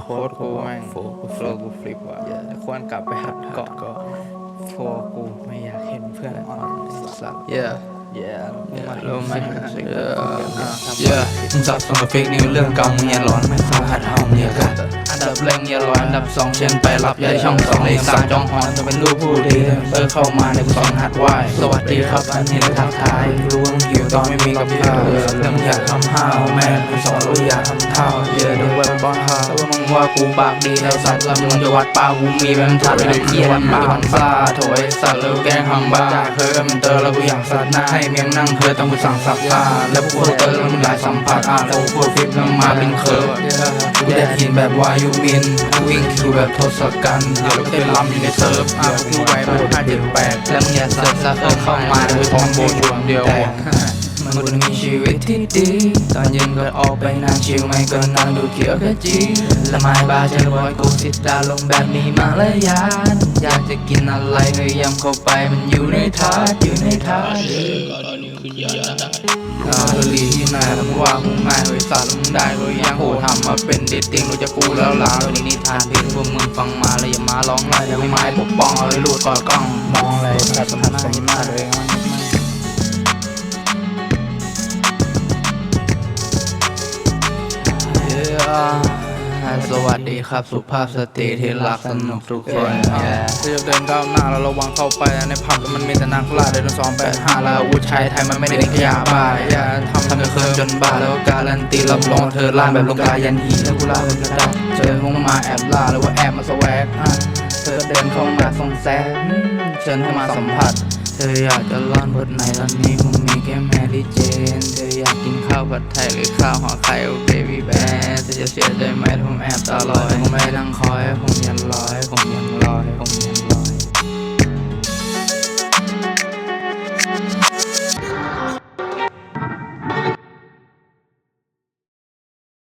โค้ดกูแม่งโฟกูโฟกูฟลิปว่ะควรกลับไปหัดเกาะก็โฟกูไม่อยากเห็นเพื่อนอ่อนสัตว์ Yeah เย้มึงมารู้ไหมเออ Yeah มึงจับส่งกับเฟกนิวเรื่องเก่ามึงอย่าร้อนไม่เข้าหัดเฮาเมียกันอันดั บแรงอย่าร้อนอันดับสองเช่นไปรับยายช่องสองเลขสามจองหอนจะเป็นลูกผู้ดีเออเข้ามาในสอนหัดไหวสวัสดีครับอันนี้เลยทักทายรู้ว่ามึงหิวตอนไม่มีกับข้าวเรื่องอยากทำห้าวแม่ไม่สอนรู้อยากทำเท่าเยอะดูแบบบ้าฮาแต่ว่ามึงว่ากูปากดีแล้วสัตว์ลำมึงจะวัดป้ากูมีแบบทัดเลยเกียร์บ้าบังซาโถยสัตว์แล้วแกล้งฮังบ้าเคยมันเตอแล้วกูอยากสัตว์หน้าให้เมียงนั่งเคยต้องกูสั่งสับตาแล้วกูเตอแล้วมึงหลายสัมผัสอะแล้วกูฟิปแล้วมาเป็นเคิร์ฟกูได้ยินแบบวายูมินกูวิ่งคิวแบบทศกัณฐ์แล้วก็เต้นรำอยู่ในเซิร์ฟอะกูไว้แบบห้าเจ็ดแปดแล้วมึงอย่าเซิร์ฟซะเออเข้ามาโดยพร้อมโบชวนเดียวมัน ควรมีชีวิตที่ดี ตอนเย็นก็ออกไปนั่งชิลไม่ก็นั่งดูเขียวขจีละไม้บาเจอบ่อยกูสิดาลงแบบนี้มาละยานอยากจะกินอะไรพยยามเข้าไปมันอยู่ในถาดอยู่ในถาดกาลีที่ไหนแล้วมึงว่ามึงง่ายเลยสัตว์มึงได้ก็ยังโหทำมาเป็นเด็ดติงรู้จักกูแล้วล่ะแล้วนี่นิทานเพลงพวกมึงฟังมาแล้วอย่ามาร้องไห้แล้วไม่ไม้ปกป้องเอาไว้ลูดกอดกล้องมองอะไรแบบสมนาหิมะเลย สวัสดีครับสุภาพสตรีที่รักสนุกทุกคนที่จะเดินก้าวหน้าแล้วระวังเข้าไปในผับมันมีแต่นักล่าเดินสองแปดห้าแล้วอาวุธชายไทยมันไม่ได้เป็นขยะบ้าอย่าทำทำให้เคยจนบ้าแล้วการันตีรับรองเธอล่าแบบลงกายันหีแล้วกูล่าเป็นระดับเจอมึงมาแอบล่าหรือว่าแอบมาสวกเธอเดินเข้ามาส่งแซงเชิญให้มาสัมผัส เธออยากจะร้อนบทไหนตอนนี้คงมีแค่แมรี่เจน เธออยากกินข้าวผัดไทยหรือข้าวห่อไข่โอเบบี้แบร์เธอจะเสียใจไหมถ้าผมแอบตลอยผมไม่ดังคอย ผมยังลอย ผมยังลอย ผมยัง